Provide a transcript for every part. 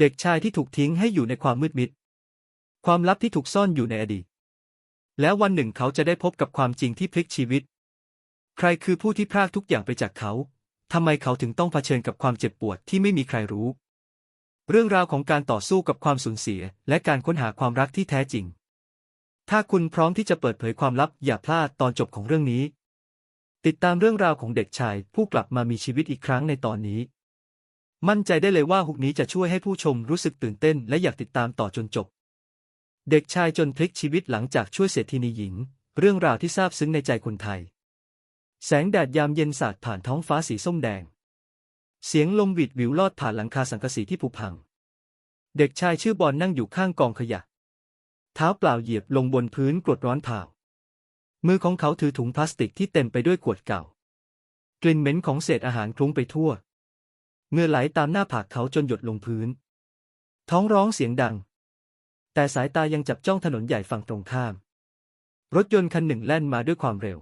เด็กชายที่ถูกทิ้งให้อยู่ในความมืดมิด ความลับที่ถูกซ่อนอยู่ในอดีต แล้ววันหนึ่งเขาจะได้พบกับความจริงที่พลิกชีวิต ใครคือผู้ที่พรากทุกอย่างไปจากเขา ทำไมเขาถึงต้องเผชิญกับความเจ็บปวดที่ไม่มีใครรู้ เรื่องราวของการต่อสู้กับความสูญเสีย และการค้นหาความรักที่แท้จริง ถ้าคุณพร้อมที่จะเปิดเผยความลับอย่าพลาดตอนจบของเรื่องนี้ ติดตามเรื่องราวของเด็กชายผู้กลับมามีชีวิตอีกครั้งในตอนนี้ มั่นใจได้เลยว่าฮุกนี้จะช่วยให้ผู้ชมรู้สึกตื่นเต้นและอยากติดตามต่อจนจบ เด็กชายจนพลิกชีวิตหลังจากช่วยเศรษฐินีหญิง เรื่องราวที่ซาบซึ้งในใจคนไทย แสงแดดยามเย็นสาดผ่านท้องฟ้าสีส้มแดง เสียงลมหวิดวิวลอดผ่านหลังคาสังกะสีที่ผุพัง เด็กชายชื่อบอลนั่งอยู่ข้างกองขยะ เท้าเปล่าเหยียบลงบนพื้นกรดร้อนเผามือของเขาถือถุงพลาสติกที่เต็มไปด้วยขวดเก่า กลิ่นเหม็นของเศษอาหารคลุ้งไปทั่ว เงื่อไหลตามหน้าผากเขาจนหยดลงพื้น ท้องร้องเสียงดัง แต่สายตายังจับจ้องถนนใหญ่ฝั่งตรงข้าม รถยนต์คันหนึ่งแล่นมาด้วยความเร็ว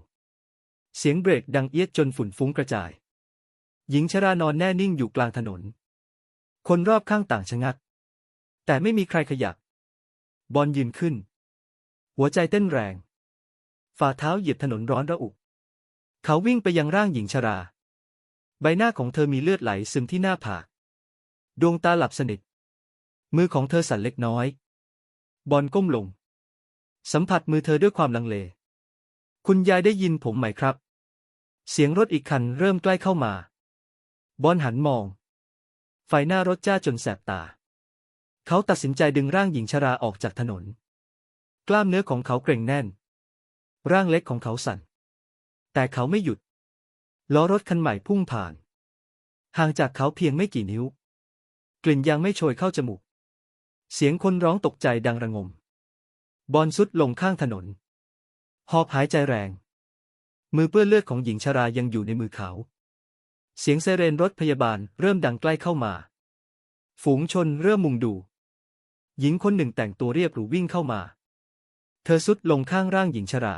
เสียงเบรกดังเอียดจนฝุ่นฟุ้งกระจาย หญิงชรานอนแน่นิ่งอยู่กลางถนน คนรอบข้างต่างชะงัก แต่ไม่มีใครขยับ บอลยืนขึ้น หัวใจเต้นแรง ฝ่าเท้าเหยียบถนนร้อนระอุ เขาวิ่งไปยังร่างหญิงชรา ใบหน้าของเธอมีเลือดไหลซึมที่หน้าผาก ดวงตาหลับสนิท มือของเธอสั่นเล็กน้อย บอลก้มลง สัมผัสมือเธอด้วยความลังเล คุณยายได้ยินผมไหมครับ เสียงรถอีกคันเริ่มใกล้เข้ามา บอลหันมอง ไฟหน้ารถจ้าจนแสบตา เขาตัดสินใจดึงร่างหญิงชราออกจากถนน กล้ามเนื้อของเขาเกร็งแน่น ร่างเล็กของเขาสั่น แต่เขาไม่หยุด ล้อรถคันใหม่พุ่งผ่าน ห่างจากเขาเพียงไม่กี่นิ้ว กลิ่นยังไม่โชยเข้าจมูก เสียงคนร้องตกใจดังระงม บอลสุดลงข้างถนน หอบหายใจแรง มือเปื้อนเลือดของหญิงชรายังอยู่ในมือเขา เสียงไซเรนรถพยาบาลเริ่มดังใกล้เข้ามา ฝูงชนเริ่มมุงดู หญิงคนหนึ่งแต่งตัวเรียบหรูวิ่งเข้ามา เธอสุดลงข้างร่างหญิงชรา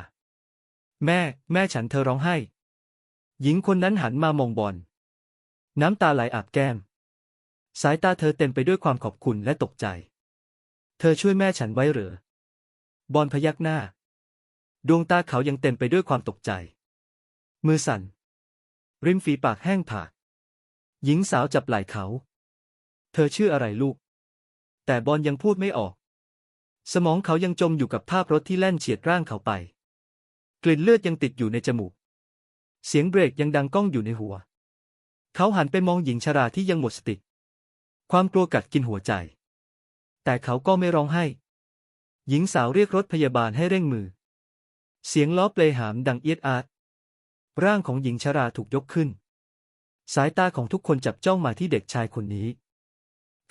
แม่ แม่ฉันเธอร้องไห้ หญิงคนนั้นหันมามองบอล น้ำตาไหลอาบแก้ม สายตาเธอเต็มไปด้วยความขอบคุณและตกใจ เธอช่วยแม่ฉันไว้หรือ บอลพยักหน้า ดวงตาเขายังเต็มไปด้วยความตกใจ มือสั่น ริมฝีปากแห้งผาก หญิงสาวจับไหล่เขา เธอชื่ออะไรลูก แต่บอลยังพูดไม่ออก สมองเขายังจมอยู่กับภาพรถที่แล่นเฉียดร่างเขาไป กลิ่นเลือดยังติดอยู่ในจมูก เสียงเบรกยังดังก้องอยู่ในหัว เขาหันไปมองหญิงชราที่ยังหมดสติ ความกลัวกัดกินหัวใจ แต่เขาก็ไม่ร้องไห้ หญิงสาวเรียกรถพยาบาลให้เร่งมือ เสียงล้อเปลหามดังเอียดอาร์ร่างของหญิงชราถูกยกขึ้น สายตาของทุกคนจับจ้องมาที่เด็กชายคนนี้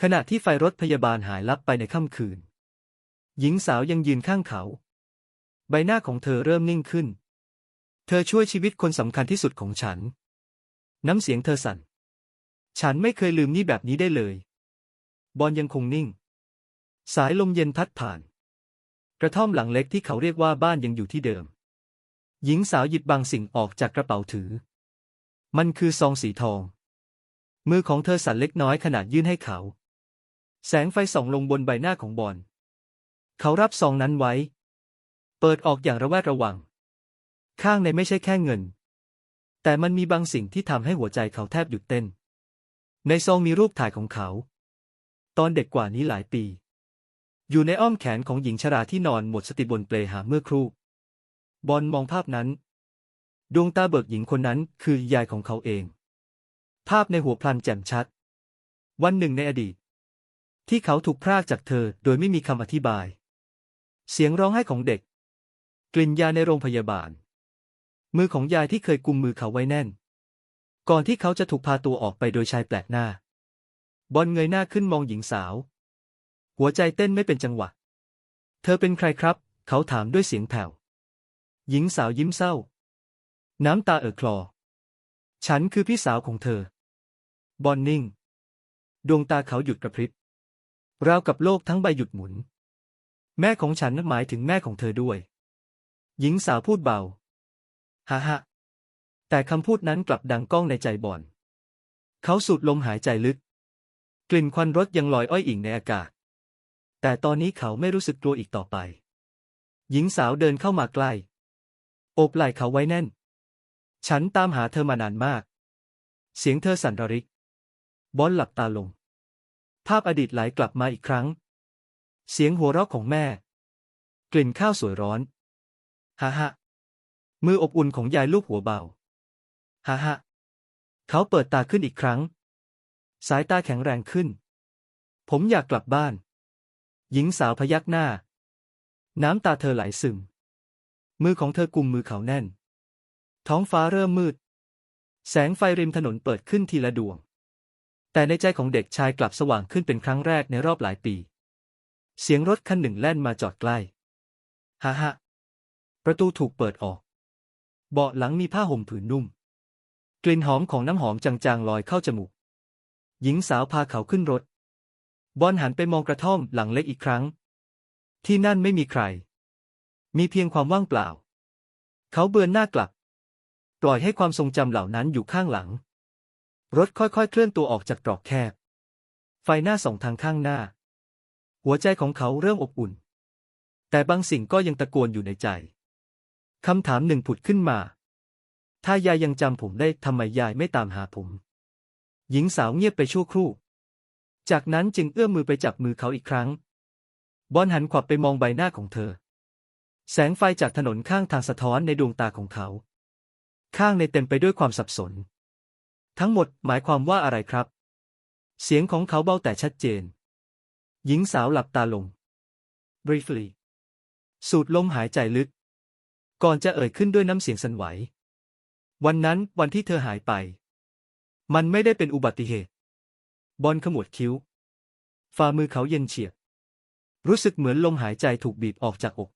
ขณะที่ไฟรถพยาบาลหายลับไปในค่ำคืน หญิงสาวยังยืนข้างเขา ใบหน้าของเธอเริ่มนิ่งขึ้น เธอช่วยชีวิตคนสำคัญที่สุดของฉัน น้ำเสียงเธอสั่น ฉันไม่เคยลืมนี่แบบนี้ได้เลย บอลยังคงนิ่ง สายลมเย็นพัดผ่าน กระท่อมหลังเล็กที่เขาเรียกว่าบ้านยังอยู่ที่เดิม หญิงสาวหยิบบางสิ่งออกจากกระเป๋าถือ มันคือซองสีทอง มือของเธอสั่นเล็กน้อยขนาดยื่นให้เขา แสงไฟส่องลงบนใบหน้าของบอล เขารับซองนั้นไว้ เปิดออกอย่างระแวดระวัง ข้างในไม่ใช่แค่เงิน แต่มันมีบางสิ่งที่ทำให้หัวใจเขาแทบหยุดเต้น ในซองมีรูปถ่ายของเขา ตอนเด็กกว่านี้หลายปี อยู่ในอ้อมแขนของหญิงชราที่นอนหมดสติบนเปลหาเมื่อครู่ บอลมองภาพนั้น ดวงตาเบิกหญิงคนนั้นคือยายของเขาเอง ภาพในหัวพลันแจ่มชัด วันหนึ่งในอดีต ที่เขาถูกพรากจากเธอโดยไม่มีคำอธิบาย เสียงร้องไห้ของเด็ก กลิ่นยาในโรงพยาบาล มือของยายที่เคยกุมมือเขาไว้แน่น ก่อนที่เขาจะถูกพาตัวออกไปโดยชายแปลกหน้า บอลเงยหน้าขึ้นมองหญิงสาว หัวใจเต้นไม่เป็นจังหวะ เธอเป็นใครครับ เขาถามด้วยเสียงแผ่ว หญิงสาวยิ้มเศร้า น้ำตาเอ่อคลอ ฉันคือพี่สาวของเธอ บอลนิ่ง ดวงตาเขาหยุดกระพริบ ราวกับโลกทั้งใบหยุดหมุน แม่ของฉันนั้นหมายถึงแม่ของเธอด้วย หญิงสาวพูดเบา ฮ่าฮ่าแต่คำพูดนั้นกลับดังก้องในใจบอลเขาสูดลมหายใจลึก กลิ่นควันรถยังลอยอ้อยอิงในอากาศ แต่ตอนนี้เขาไม่รู้สึกกลัวอีกต่อไป หญิงสาวเดินเข้ามาใกล้ โอบไหล่เขาไว้แน่น ฉันตามหาเธอมานานมาก เสียงเธอสั่นระริก บอลหลับตาลง ภาพอดีตไหลกลับมาอีกครั้ง เสียงหัวเราะของแม่ กลิ่นข้าวสวยร้อน ฮ่าฮ่า มืออบอุ่นของยายลูกหัวเบาฮ่าฮ่าเขาเปิดตาขึ้นอีกครั้ง สายตาแข็งแรงขึ้น ผมอยากกลับบ้าน หญิงสาวพยักหน้า น้ำตาเธอไหลซึม มือของเธอกุมมือเขาแน่น ท้องฟ้าเริ่มมืด แสงไฟริมถนนเปิดขึ้นทีละดวง แต่ในใจของเด็กชายกลับสว่างขึ้นเป็นครั้งแรกในรอบหลายปี เสียงรถคันหนึ่งแล่นมาจอดใกล้ ฮ่าฮ่าประตูถูกเปิดออก เบาะหลังมีผ้าห่มผืนนุ่ม กลิ่นหอมของน้ำหอมจางๆลอยเข้าจมูก หญิงสาวพาเขาขึ้นรถ บอลหันไปมองกระท่อมหลังเล็กอีกครั้ง ที่นั่นไม่มีใคร มีเพียงความว่างเปล่า เขาเบือนหน้ากลับ ปล่อยให้ความทรงจำเหล่านั้นอยู่ข้างหลัง รถค่อยๆ เคลื่อนตัวออกจากตรอกแคบ ไฟหน้าส่องทางข้างหน้า หัวใจของเขาเริ่มอบอุ่น แต่บางสิ่งก็ยังตะโกนอยู่ในใจ คำถามหนึ่งผุดขึ้นมา ถ้ายายยังจำผมได้ทำไมยายไม่ตามหาผม หญิงสาวเงียบไปชั่วครู่ จากนั้นจึงเอื้อมมือไปจับมือเขาอีกครั้ง บอลหันขวับไปมองใบหน้าของเธอ แสงไฟจากถนนข้างทางสะท้อนในดวงตาของเขา ข้างในเต็มไปด้วยความสับสน ทั้งหมดหมายความว่าอะไรครับ เสียงของเขาเบาแต่ชัดเจน หญิงสาวหลับตาลง briefly สูดลมหายใจลึก ก่อนจะเอ่ยขึ้นด้วยน้ำเสียงสั่นไหว วันนั้นวันที่เธอหายไป มันไม่ได้เป็นอุบัติเหตุ บอลขมวดคิ้ว ฝ่ามือเขาเย็นเฉียบ รู้สึกเหมือนลมหายใจถูกบีบออกจากอก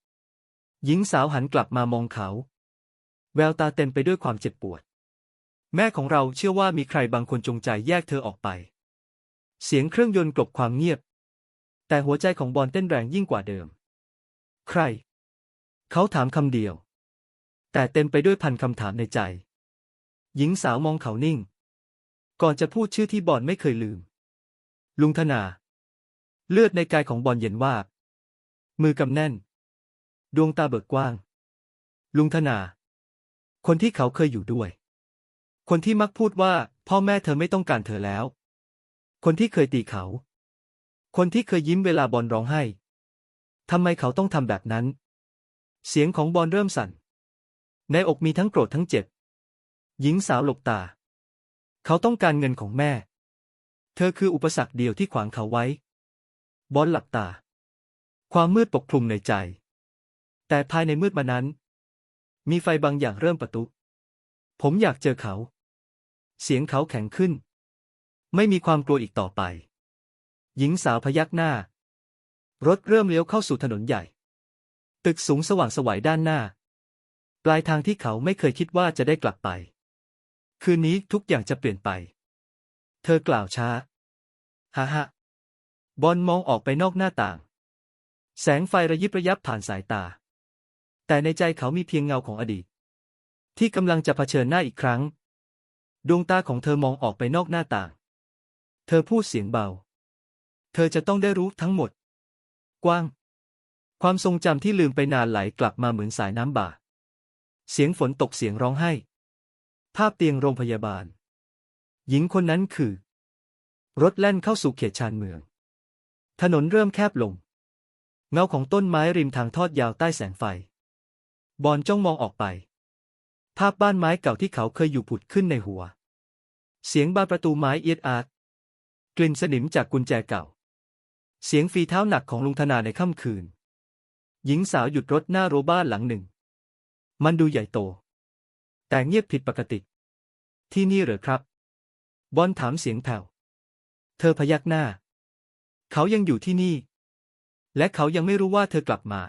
หญิงสาวหันกลับมามองเขา แววตาเต็มไปด้วยความเจ็บปวด แม่ของเราเชื่อว่ามีใครบางคนจงใจแยกเธอออกไป เสียงเครื่องยนต์กลบความเงียบ แต่หัวใจของบอลเต้นแรงยิ่งกว่าเดิม ใคร เขาถามคำเดียว แต่เต็มไปด้วยพันคำถามในใจ หญิงสาวมองเขานิ่ง ก่อนจะพูดชื่อที่บอลไม่เคยลืม ลุงธนา เลือดในกายของบอลเย็นวาบมือกำแน่น ดวงตาเบิกกว้าง ลุงธนา คนที่เขาเคยอยู่ด้วย คนที่มักพูดว่า พ่อแม่เธอไม่ต้องการเธอแล้ว คนที่เคยตีเขา คนที่เคยยิ้มเวลาบอลร้องไห้ทำไมเขาต้องทำแบบนั้น เสียงของบอลเริ่มสั่น ในอกมีทั้งโกรธทั้งเจ็บ หญิงสาวหลบตา เขาต้องการเงินของแม่ เธอคืออุปสรรคเดียวที่ขวางเขาไว้ บอลหลับตา ความมืดปกคลุมในใจ แต่ภายในมืดมานั้น มีไฟบางอย่างเริ่มประตุ ผมอยากเจอเขา เสียงเขาแข็งขึ้น ไม่มีความกลัวอีกต่อไป หญิงสาวพยักหน้า รถเริ่มเลี้ยวเข้าสู่ถนนใหญ่ ตึกสูงสว่างสวัยด้านหน้า ปลายทางที่เขาไม่เคยคิดว่าจะได้กลับไป คืนนี้ทุกอย่างจะเปลี่ยนไป เธอกล่าวช้าฮ่าฮ่าบอลมองออกไปนอกหน้าต่าง แสงไฟระยิบระยับผ่านสายตา แต่ในใจเขามีเพียงเงาของอดีต ที่กำลังจะเผชิญหน้าอีกครั้ง ดวงตาของเธอมองออกไปนอกหน้าต่าง เธอพูดเสียงเบา เธอจะต้องได้รู้ทั้งหมด กว้าง ความทรงจำที่ลืมไปนานไหลกลับมาเหมือนสายน้ำบ่า เสียงฝนตกเสียงร้องไห้ ภาพเตียงโรงพยาบาล หญิงคนนั้นคือ รถแล่นเข้าสู่เขตชานเมือง ถนนเริ่มแคบลง เงาของต้นไม้ริมทางทอดยาวใต้แสงไฟ บอลจ้องมองออกไป ภาพบ้านไม้เก่าที่เขาเคยอยู่ผุดขึ้นในหัว เสียงบานประตูไม้เอียดอาร์กลิ่นสนิมจากกุญแจเก่า เสียงฝีเท้าหนักของลุงธนาในค่ำคืน หญิงสาวหยุดรถหน้าโรบ้านหลังหนึ่ง มันดูใหญ่โต แต่เงียบผิดปกติ ที่นี่เหรอครับ บอลถามเสียงแผ่ว เธอพยักหน้า เขายังอยู่ที่นี่ และเขายังไม่รู้ว่าเธอกลับมา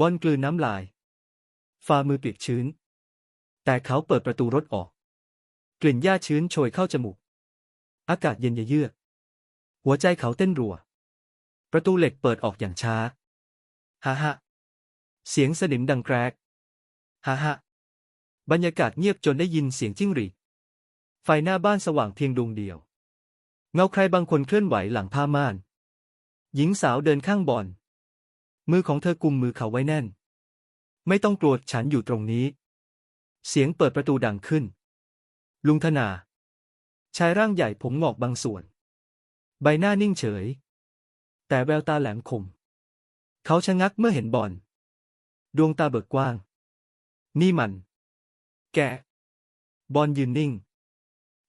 บอลกลืนน้ำลาย ฝ่ามือเปียกชื้น แต่เขาเปิดประตูรถออก กลิ่นหญ้าชื้นโชยเข้าจมูก อากาศเย็นเยือก หัวใจเขาเต้นรัว ประตูเหล็กเปิดออกอย่างช้า ฮ่าฮ่าเสียงสนิมดังแกรก ฮ่าฮ่าบรรยากาศเงียบจนได้ยินเสียงจิ้งหรีด ไฟหน้าบ้านสว่างเพียงดวงเดียว เงาใครบางคนเคลื่อนไหวหลังผ้าม่าน หญิงสาวเดินข้างบอน มือของเธอกุมมือเขาไว้แน่น ไม่ต้องกลัวฉันอยู่ตรงนี้ เสียงเปิดประตูดังขึ้น ลุงธนา ชายร่างใหญ่ผมหงอกบางส่วน ใบหน้านิ่งเฉย แต่แววตาแหลมคม เขาชะงักเมื่อเห็นบอลดวงตาเบิกกว้าง นี่มัน แก บอลยืนนิ่ง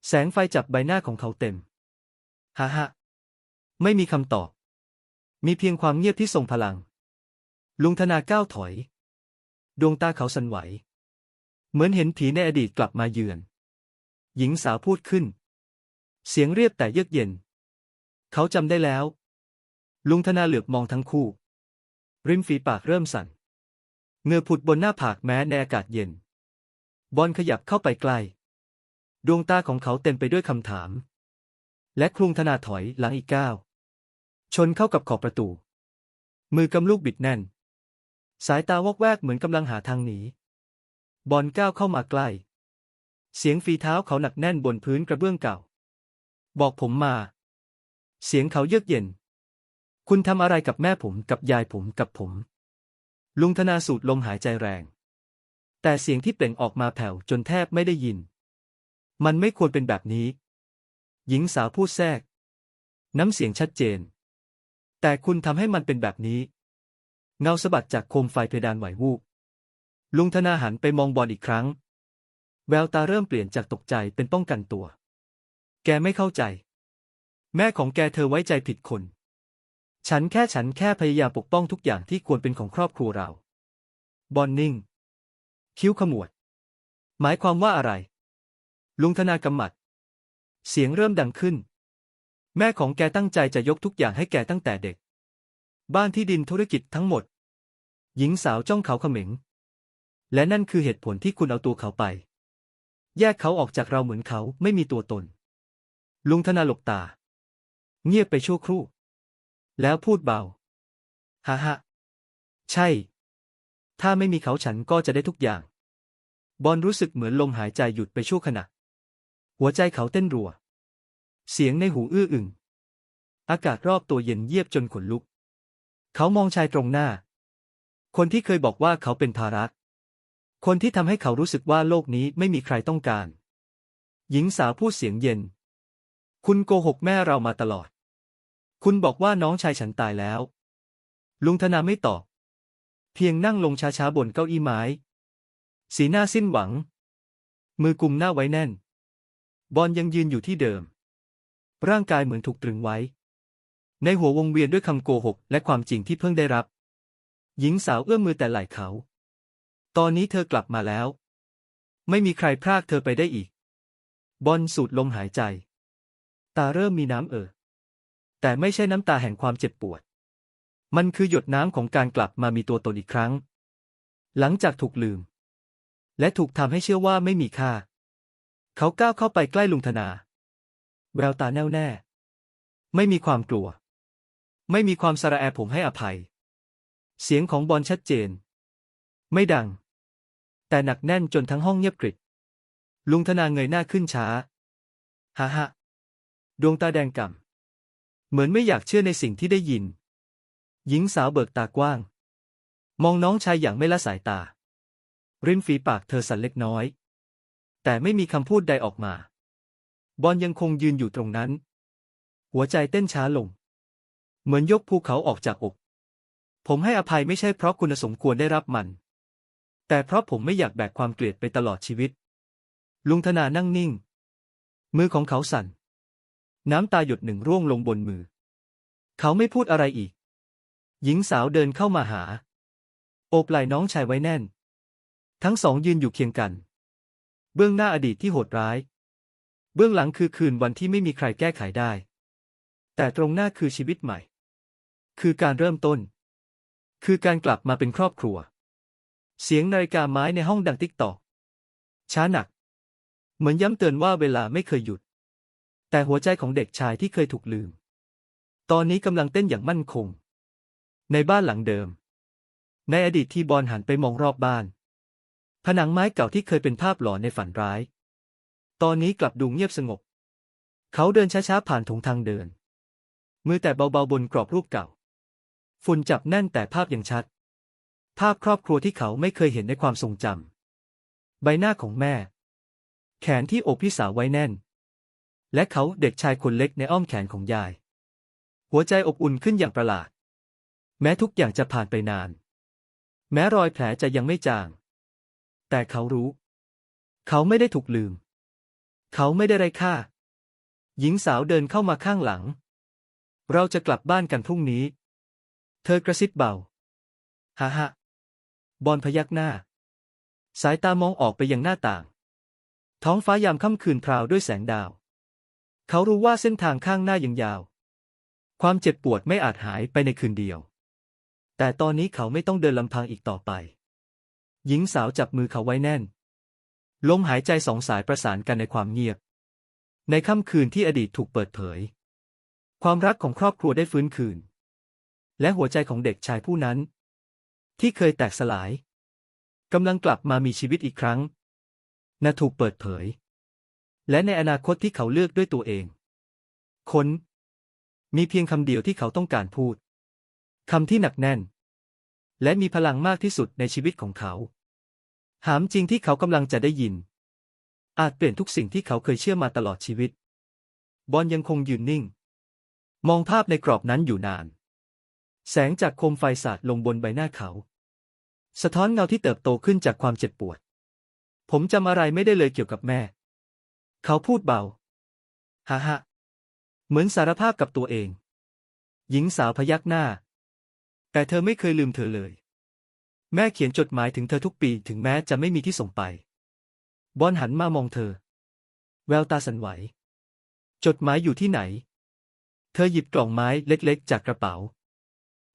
แสงไฟจับใบหน้าของเขาเต็ม ฮ่าฮ่าไม่มีคำตอบ มีเพียงความเงียบที่ทรงพลัง ลุงธนาก้าวถอย ดวงตาเขาสั่นไหว เหมือนเห็นผีในอดีตกลับมาเยือน หญิงสาวพูดขึ้น เสียงเรียบแต่เยือกเย็น เขาจำได้แล้ว ลุงธนาเหลือบมองทั้งคู่ ริมฝีปากเริ่มสั่น เงือผุดบนหน้าผากแม้ในอากาศเย็น บอลขยับเข้าไปใกล้ ดวงตาของเขาเต็มไปด้วยคำถาม และคลุงธนาถอยหลังอีกก้าว ชนเข้ากับขอบประตู มือกำลูกบิดแน่น สายตาวอกแวกเหมือนกำลังหาทางหนี บอลก้าวเข้ามาใกล้ เสียงฝีเท้าเขาหนักแน่นบนพื้นกระเบื้องเก่า บอกผมมา เสียงเขาเยือกเย็น คุณทำอะไรกับแม่ผมกับยายผมกับผม ลุงธนาสูดลมหายใจแรง แต่เสียงที่เปล่งออกมาแผ่วจนแทบไม่ได้ยิน มันไม่ควรเป็นแบบนี้ หญิงสาวพูดแทรก น้ำเสียงชัดเจน แต่คุณทำให้มันเป็นแบบนี้ เงาสะบัดจากโคมไฟเพดานไหววูบลุงธนาหันไปมองบอลอีกครั้ง แววตาเริ่มเปลี่ยนจากตกใจเป็นป้องกันตัว แกไม่เข้าใจ แม่ของแกเธอไว้ใจผิดคน ฉันแค่ฉันแค่พยายามปกป้องทุกอย่างที่ควรเป็นของครอบครัวเรา บอนนิ่ง คิ้วขมวด หมายความว่าอะไร ลุงธนากำหมัด เสียงเริ่มดังขึ้น แม่ของแกตั้งใจจะยกทุกอย่างให้แกตั้งแต่เด็ก บ้านที่ดินธุรกิจทั้งหมด หญิงสาวจ้องเขาเขม็ง และนั่นคือเหตุผลที่คุณเอาตัวเขาไป แยกเขาออกจากเราเหมือนเขาไม่มีตัวตน ลุงธนาหลบตา เงียบไปชั่วครู่ แล้วพูดเบาฮ่าฮ่าใช่ ถ้าไม่มีเขาฉันก็จะได้ทุกอย่าง บอลรู้สึกเหมือนลมหายใจหยุดไปชั่วขณะ หัวใจเขาเต้นรัว เสียงในหูอื้ออึง อากาศรอบตัวเย็นเยียบจนขนลุก เขามองชายตรงหน้า คนที่เคยบอกว่าเขาเป็นภาระคนที่ทำให้เขารู้สึกว่าโลกนี้ไม่มีใครต้องการ หญิงสาวพูดเสียงเย็น คุณโกหกแม่เรามาตลอด คุณบอกว่าน้องชายฉันตายแล้ว ลุงธนาไม่ตอบ เพียงนั่งลงช้าๆบนเก้าอี้ไม้ สีหน้าสิ้นหวัง มือกุมหน้าไว้แน่น บอลยังยืนอยู่ที่เดิม ร่างกายเหมือนถูกตรึงไว้ ในหัววงเวียนด้วยคำโกหก และความจริงที่เพิ่งได้รับ หญิงสาวเอื้อมมือแต่ไหล่เขา ตอนนี้เธอกลับมาแล้ว ไม่มีใครพรากเธอไปได้อีก บอลสูดลมหายใจ ตาเริ่มมีน้ำเอ่อ แต่ไม่ใช่น้ำตาแห่งความเจ็บปวด มันคือหยดน้ำของการกลับมามีตัวตนอีกครั้ง หลังจากถูกลืม และถูกทำให้เชื่อว่าไม่มีค่า เขาก้าวเข้าไปใกล้ลุงธนา แววตาแน่วแน่ ไม่มีความกลัว ไม่มีความสระแอผมให้อภัย เสียงของบอลชัดเจน ไม่ดัง แต่หนักแน่นจนทั้งห้องเงียบกริบลุงธนาเงยหน้าขึ้นช้า ฮ่าฮ่าดวงตาแดงก่ำ เหมือนไม่อยากเชื่อในสิ่งที่ได้ยิน หญิงสาวเบิกตากว้าง มองน้องชายอย่างไม่ละสายตา ริมฝีปากเธอสั่นเล็กน้อย แต่ไม่มีคำพูดใดออกมา บอลยังคงยืนอยู่ตรงนั้น หัวใจเต้นช้าลง เหมือนยกภูเขาออกจากอก ผมให้อภัยไม่ใช่เพราะคุณสมควรได้รับมัน แต่เพราะผมไม่อยากแบกความเกลียดไปตลอดชีวิต ลุงธนานั่งนิ่ง มือของเขาสั่น น้ำตาหยดหนึ่งร่วงลงบนมือ เขาไม่พูดอะไรอีก หญิงสาวเดินเข้ามาหา โอบไหล่น้องชายไว้แน่น ทั้งสองยืนอยู่เคียงกัน เบื้องหน้าอดีตที่โหดร้าย เบื้องหลังคือคืนวันที่ไม่มีใครแก้ไขได้ แต่ตรงหน้าคือชีวิตใหม่ คือการเริ่มต้น คือการกลับมาเป็นครอบครัว เสียงนาฬิกาไม้ในห้องดังติ๊กตอกช้าหนัก เหมือนย้ำเตือนว่าเวลาไม่เคยหยุด แต่หัวใจของเด็กชายที่เคยถูกลืม ตอนนี้กำลังเต้นอย่างมั่นคง ในบ้านหลังเดิม ในอดีตที่บอลหันไปมองรอบบ้าน ผนังไม้เก่าที่เคยเป็นภาพหลอนในฝันร้าย ตอนนี้กลับดูเงียบสงบ เขาเดินช้าๆผ่านถงทางเดิน มือแต่เบาๆบนกรอบรูปเก่า ฝุ่นจับแน่นแต่ภาพยังชัด ภาพครอบครัวที่เขาไม่เคยเห็นในความทรงจำใบหน้าของแม่ แขนที่อกพี่สาวไว้แน่น และเขาเด็กชายคนเล็กในอ้อมแขนของยาย หัวใจอบอุ่นขึ้นอย่างประหลาด แม้ทุกอย่างจะผ่านไปนาน แม้รอยแผลจะยังไม่จาง แต่เขารู้ เขาไม่ได้ถูกลืม เขาไม่ได้ไร้ค่า หญิงสาวเดินเข้ามาข้างหลัง เราจะกลับบ้านกันพรุ่งนี้ เธอกระซิบเบาฮ่าฮ่าบอลพยักหน้า สายตามองออกไปยังหน้าต่าง ท้องฟ้ายามค่ำคืนพราวด้วยแสงดาว เขารู้ว่าเส้นทางข้างหน้ายังยาว ความเจ็บปวดไม่อาจหายไปในคืนเดียว แต่ตอนนี้เขาไม่ต้องเดินลำพังอีกต่อไป หญิงสาวจับมือเขาไว้แน่น ลมหายใจสองสายประสานกันในความเงียบ ในค่ำคืนที่อดีตถูกเปิดเผย ความรักของครอบครัวได้ฟื้นคืน และหัวใจของเด็กชายผู้นั้น ที่เคยแตกสลายกำลังกลับมามีชีวิตอีกครั้งน่ะถูกเปิดเผย และในอนาคตที่เขาเลือกด้วยตัวเองคนมีเพียงคำเดียวที่เขาต้องการพูด คำที่หนักแน่น และมีพลังมากที่สุดในชีวิตของเขา หามจริงที่เขากำลังจะได้ยิน อาจเปลี่ยนทุกสิ่งที่เขาเคยเชื่อมาตลอดชีวิต บอลยังคงยืนนิ่ง มองภาพในกรอบนั้นอยู่นาน แสงจากโคมไฟสาดลงบนใบหน้าเขา สะท้อนเงาที่เติบโตขึ้นจากความเจ็บปวด ผมจำอะไรไม่ได้เลยเกี่ยวกับแม่ เขาพูดเบาฮ่าฮ่าเหมือนสารภาพกับตัวเอง หญิงสาวพยักหน้า แต่เธอไม่เคยลืมเธอเลย แม่เขียนจดหมายถึงเธอทุกปีถึงแม้จะไม่มีที่ส่งไป บอลหันมามองเธอ แววตาสันไหว จดหมายอยู่ที่ไหน เธอหยิบกล่องไม้เล็กๆ จากกระเป๋า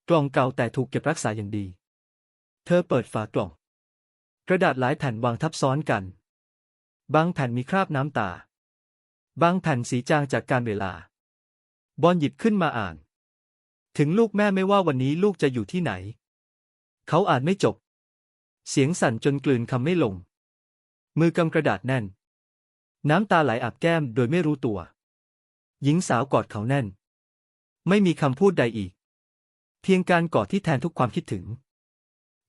กล่องเก่าแต่ถูกเก็บรักษาอย่างดี เธอเปิดฝากล่อง กระดาษหลายแผ่นวางทับซ้อนกัน บางแผ่นมีคราบน้ำตา บางแผ่นสีจางจากการเวลา บอลหยิบขึ้นมาอ่าน ถึงลูกแม่ไม่ว่าวันนี้ลูกจะอยู่ที่ไหน เขาอ่านไม่จบ เสียงสั่นจนกลืนคำไม่ลง มือกำกระดาษแน่น น้ำตาไหลอาบแก้มโดยไม่รู้ตัว หญิงสาวกอดเขาแน่น ไม่มีคำพูดใดอีก เพียงการกอดที่แทนทุกความคิดถึง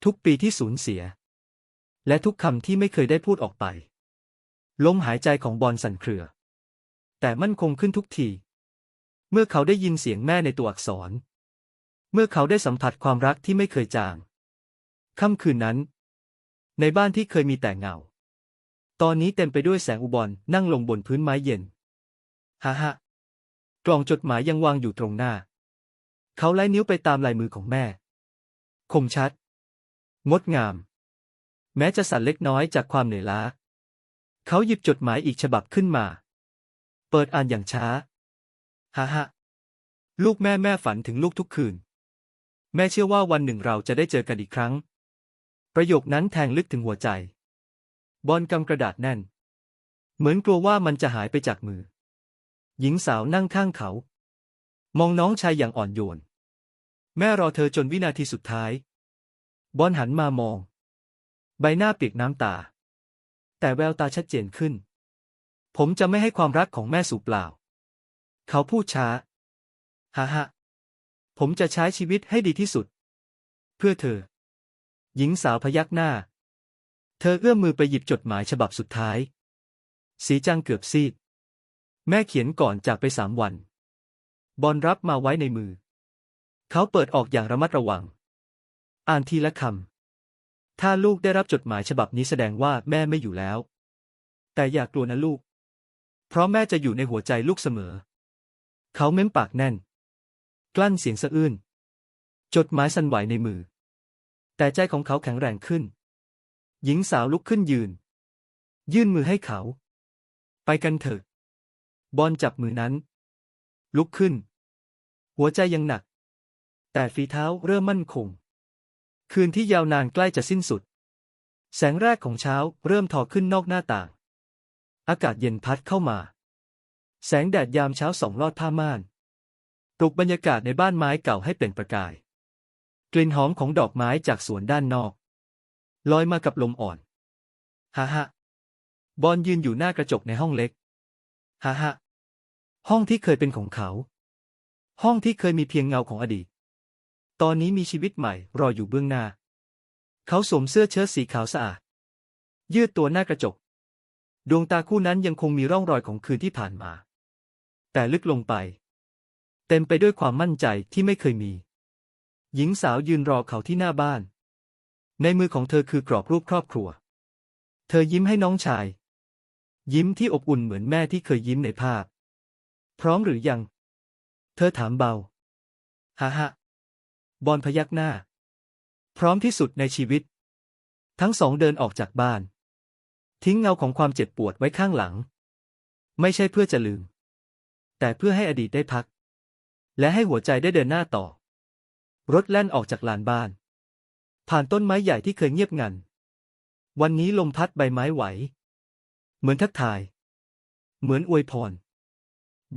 ทุกปีที่สูญเสีย และทุกคำที่ไม่เคยได้พูดออกไป ลมหายใจของบอลสั่นเครือ แต่มั่นคงขึ้นทุกที เมื่อเขาได้ยินเสียงแม่ในตัวอักษร เมื่อเขาได้สัมผัสความรักที่ไม่เคยจาง ค่ำคืนนั้น ในบ้านที่เคยมีแต่เงา ตอนนี้เต็มไปด้วยแสงอุบลนั่งลงบนพื้นไม้เย็นฮ่าฮ่ากล่องจดหมายยังวางอยู่ตรงหน้า เขาไล่นิ้วไปตามลายมือของแม่ คมชัด งดงาม แม้จะสั่นเล็กน้อยจากความเหนื่อยล้า เขาหยิบจดหมายอีกฉบับขึ้นมา เปิดอ่านอย่างช้าฮ่าฮ่าลูกแม่แม่ฝันถึงลูกทุกคืน แม่เชื่อว่าวันหนึ่งเราจะได้เจอกันอีกครั้ง ประโยคนั้นแทงลึกถึงหัวใจ บอลกำกระดาษแน่น เหมือนกลัวว่ามันจะหายไปจากมือ หญิงสาวนั่งข้างเขา มองน้องชายอย่างอ่อนโยน แม่รอเธอจนวินาทีสุดท้าย บอลหันมามอง ใบหน้าเปียกน้ำตา แต่แววตาชัดเจนขึ้น ผมจะไม่ให้ความรักของแม่สูญเปล่า เขาพูดช้าฮ่าฮ่าผมจะใช้ชีวิตให้ดีที่สุด เพื่อเธอ หญิงสาวพยักหน้า เธอเอื้อมมือไปหยิบจดหมายฉบับสุดท้าย สีจางเกือบซีด แม่เขียนก่อนจากไปสามวัน บอลรับมาไว้ในมือ เขาเปิดออกอย่างระมัดระวัง อ่านทีละคำ ถ้าลูกได้รับจดหมายฉบับนี้แสดงว่าแม่ไม่อยู่แล้ว แต่อย่ากกลัวนะลูก เพราะแม่จะอยู่ในหัวใจลูกเสมอ เขาเม้มปากแน่น กลั้นเสียงสะอื้น จดหมายสั่นไหวในมือ แต่ใจของเขาแข็งแรงขึ้น หญิงสาวลุกขึ้นยืน ยื่นมือให้เขา ไปกันเถอะ บอลจับมือนั้น ลุกขึ้น หัวใจยังหนัก แต่ฝีเท้าเริ่มมั่นคง คืนที่ยาวนานใกล้จะสิ้นสุด แสงแรกของเช้าเริ่มทอขึ้นนอกหน้าต่าง อากาศเย็นพัดเข้ามา แสงแดดยามเช้าส่องลอดผ้าม่านปลุกบรรยากาศในบ้านไม้เก่าให้เปล่งประกาย กลิ่นหอมของดอกไม้จากสวนด้านนอก ลอยมากับลมอ่อนฮ่าฮ่าบอลยืนอยู่หน้ากระจกในห้องเล็กฮ่าฮ่าห้องที่เคยเป็นของเขา ห้องที่เคยมีเพียงเงาของอดีต ตอนนี้มีชีวิตใหม่รออยู่เบื้องหน้า เขาสวมเสื้อเชิ้ตสีขาวสะอาด ยืดตัวหน้ากระจก ดวงตาคู่นั้นยังคงมีร่องรอยของคืนที่ผ่านมา แต่ลึกลงไป เต็มไปด้วยความมั่นใจที่ไม่เคยมี หญิงสาวยืนรอเขาที่หน้าบ้าน ในมือของเธอคือกรอบรูปครอบครัว เธอยิ้มให้น้องชาย ยิ้มที่อบอุ่นเหมือนแม่ที่เคยยิ้มในภาพ พร้อมหรือยัง เธอถามเบาฮ่าฮะ บอลพยักหน้า พร้อมที่สุดในชีวิต ทั้งสองเดินออกจากบ้าน ทิ้งเงาของความเจ็บปวดไว้ข้างหลัง ไม่ใช่เพื่อจะลืม แต่เพื่อให้อดีตได้พัก และให้หัวใจได้เดินหน้าต่อ รถแล่นออกจากลานบ้าน ผ่านต้นไม้ใหญ่ที่เคยเงียบงัน วันนี้ลมพัดใบไม้ไหว เหมือนทักทาย เหมือนอวยพร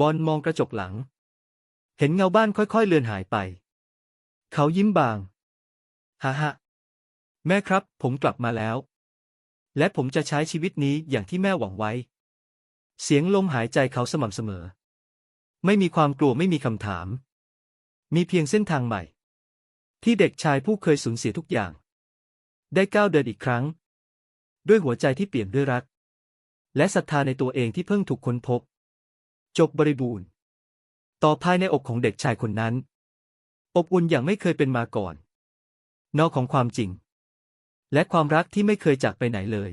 บอลมองกระจกหลัง เห็นเงาบ้านค่อยๆเลือนหายไป เขายิ้มบาง ฮ่าฮะแม่ครับ ผมกลับมาแล้ว และผมจะใช้ชีวิตนี้อย่างที่แม่หวังไว้ เสียงลมหายใจเขาสม่ำเสมอ ไม่มีความกลัวไม่มีคำถาม มีเพียงเส้นทางใหม่ ที่เด็กชายผู้เคยสูญเสียทุกอย่าง ได้ก้าวเดินอีกครั้ง ด้วยหัวใจที่เปี่ยมด้วยรัก และศรัทธาในตัวเองที่เพิ่งถูกค้นพบ จบบริบูรณ์ ต่อภายในอกของเด็กชายคนนั้น อบอุ่นอย่างไม่เคยเป็นมาก่อน นอกของความจริง และความรักที่ไม่เคยจากไปไหนเลย